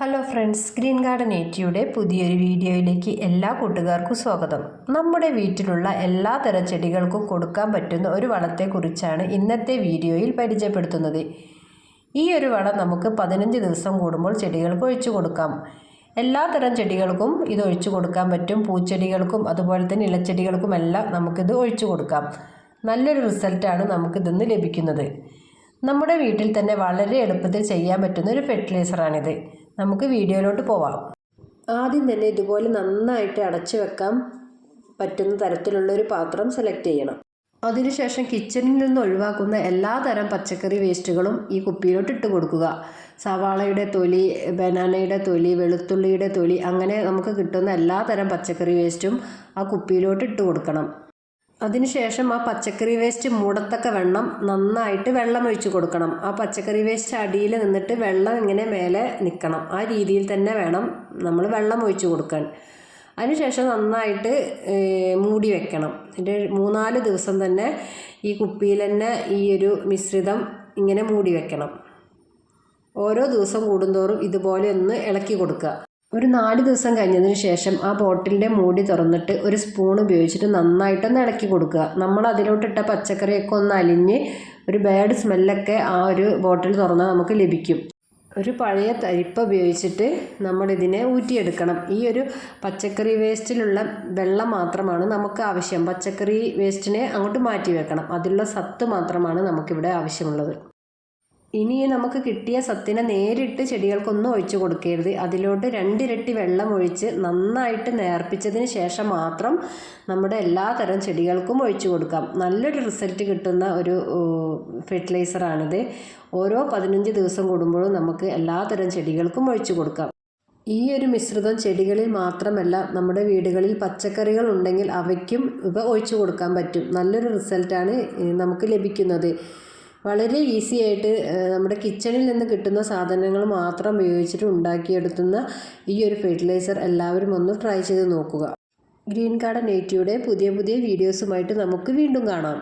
Hello friends green garden ഏറ്റിയുടെ പുതിയൊരു വീഡിയോയിലേക്ക് എല്ലാ കൂട്ടുകാർക്കും സ്വാഗതം. നമ്മുടെ വീട്ടിലുള്ള എല്ലാ തരം ചെടികൾക്കും കൊടുക്കാൻ പറ്റുന്ന ഒരു വളത്തെക്കുറിച്ചാണ് ഇന്നത്തെ വീഡിയോയിൽ പരിചയപ്പെടുത്തുന്നത്. ഈ ഒരു വളം നമുക്ക് പതിനഞ്ച് ദിവസം കൂടുമ്പോൾ ചെടികൾക്ക് ഒഴിച്ചു കൊടുക്കാം. എല്ലാ തരം ചെടികൾക്കും ഇത് ഒഴിച്ചു കൊടുക്കാൻ പറ്റും. പൂച്ചെടികൾക്കും അതുപോലെ തന്നെ ഇലച്ചെടികൾക്കും എല്ലാം നമുക്കിത് ഒഴിച്ചു കൊടുക്കാം. നല്ലൊരു റിസൾട്ടാണ് നമുക്കിതിന്ന് ലഭിക്കുന്നത്. നമ്മുടെ വീട്ടിൽ തന്നെ വളരെ എളുപ്പത്തിൽ ചെയ്യാൻ പറ്റുന്ന ഒരു ഫെർട്ടിലൈസറാണിത്. നമുക്ക് വീഡിയോയിലോട്ട് പോവാം. ആദ്യം തന്നെ ഇതുപോലെ നന്നായിട്ട് അടച്ചു വെക്കാൻ പറ്റുന്ന തരത്തിലുള്ള ഒരു പാത്രം സെലക്ട് ചെയ്യണം. അതിനുശേഷം കിച്ചണിൽ നിന്ന് ഒഴിവാക്കുന്ന എല്ലാ തരം പച്ചക്കറി വേസ്റ്റുകളും ഈ കുപ്പിയിലോട്ട് ഇട്ട് കൊടുക്കുക. സവാളയുടെ തൊലി ബനാനയുടെ തൊലി വെളുത്തുള്ളിയുടെ തൊലി അങ്ങനെ നമുക്ക് കിട്ടുന്ന എല്ലാ തരം പച്ചക്കറി വേസ്റ്റും ആ കുപ്പിയിലോട്ട് ഇട്ട് കൊടുക്കണം. അതിനുശേഷം ആ പച്ചക്കറി വേസ്റ്റ് മൂടത്തക്ക വെള്ളം നന്നായിട്ട് വെള്ളം ഒഴിച്ച് കൊടുക്കണം. ആ പച്ചക്കറി വേസ്റ്റ് അടിയിൽ നിന്നിട്ട് വെള്ളം ഇങ്ങനെ മേലെ നിൽക്കണം ആ രീതിയിൽ തന്നെ വേണം നമ്മൾ വെള്ളം ഒഴിച്ച് കൊടുക്കാൻ. അതിനുശേഷം നന്നായിട്ട് മൂടി വെക്കണം. എന്റെ മൂന്നാൽ ദിവസം തന്നെ ഈ കുപ്പിയിൽ തന്നെ ഈ ഒരു മിശ്രിതം ഇങ്ങനെ മൂടി വെക്കണം. ഓരോ ദിവസം കൂടുന്തോറും ഇതുപോലെ ഒന്ന് ഇളക്കി കൊടുക്കുക. ഒരു നാല് ദിവസം കഴിഞ്ഞതിന് ശേഷം ആ ബോട്ടിലിന്റെ മൂടി തുറന്നിട്ട് ഒരു സ്പൂൺ ഉപയോഗിച്ചിട്ട് നന്നായിട്ടൊന്ന് ഇളക്കി കൊടുക്കുക. നമ്മൾ അതിലോട്ടിട്ട പച്ചക്കറിയൊക്കെ ഒന്ന് അലിഞ്ഞ് ഒരു ബാഡ് സ്മെല്ലൊക്കെ ആ ഒരു ബോട്ടിൽ തുറന്നാൽ നമുക്ക് ലഭിക്കും. ഒരു പഴയ തരിപ്പ ഉപയോഗിച്ചിട്ട് നമ്മളിതിനെ ഊറ്റിയെടുക്കണം. ഈ ഒരു പച്ചക്കറി വേസ്റ്റിലുള്ള വെള്ളം മാത്രമാണ് നമുക്ക് ആവശ്യം. പച്ചക്കറി വേസ്റ്റിനെ അങ്ങോട്ട് മാറ്റി വെക്കണം. അതിലുള്ള സത്ത് മാത്രമാണ് നമുക്കിവിടെ ആവശ്യമുള്ളത്. ഇനി നമുക്ക് കിട്ടിയ സത്തിനെ നേരിട്ട് ചെടികൾക്കൊന്നും ഒഴിച്ചു കൊടുക്കരുത്. അതിലോട്ട് രണ്ടിരട്ടി വെള്ളം ഒഴിച്ച് നന്നായിട്ട് നേർപ്പിച്ചതിന് ശേഷം മാത്രം നമ്മുടെ എല്ലാ തരം ചെടികൾക്കും ഒഴിച്ചു കൊടുക്കാം. നല്ലൊരു റിസൾട്ട് കിട്ടുന്ന ഒരു ഫെർട്ടിലൈസറാണിത് ഓരോ പതിനഞ്ച് ദിവസം കൂടുമ്പോഴും നമുക്ക് എല്ലാ തരം ചെടികൾക്കും ഒഴിച്ചു കൊടുക്കാം. ഈ ഒരു മിശ്രിതം ചെടികളിൽ മാത്രമല്ല നമ്മുടെ വീടുകളിൽ പച്ചക്കറികൾ ഉണ്ടെങ്കിൽ അവയ്ക്കും ഇവ ഒഴിച്ചു കൊടുക്കാൻ പറ്റും. നല്ലൊരു റിസൾട്ടാണ് നമുക്ക് ലഭിക്കുന്നത്. വളരെ ഈസി ആയിട്ട് നമ്മുടെ കിച്ചണിൽ നിന്ന് കിട്ടുന്ന സാധനങ്ങൾ മാത്രം ഉപയോഗിച്ചിട്ട് ഉണ്ടാക്കിയെടുക്കുന്ന ഈ ഒരു ഫെർട്ടിലൈസർ എല്ലാവരും ഒന്ന് ട്രൈ ചെയ്ത് നോക്കുക. ഗ്രീൻ ഗാർഡൻ എയ്റ്റിയുടെ പുതിയ പുതിയ വീഡിയോസുമായിട്ട് നമുക്ക് വീണ്ടും കാണാം.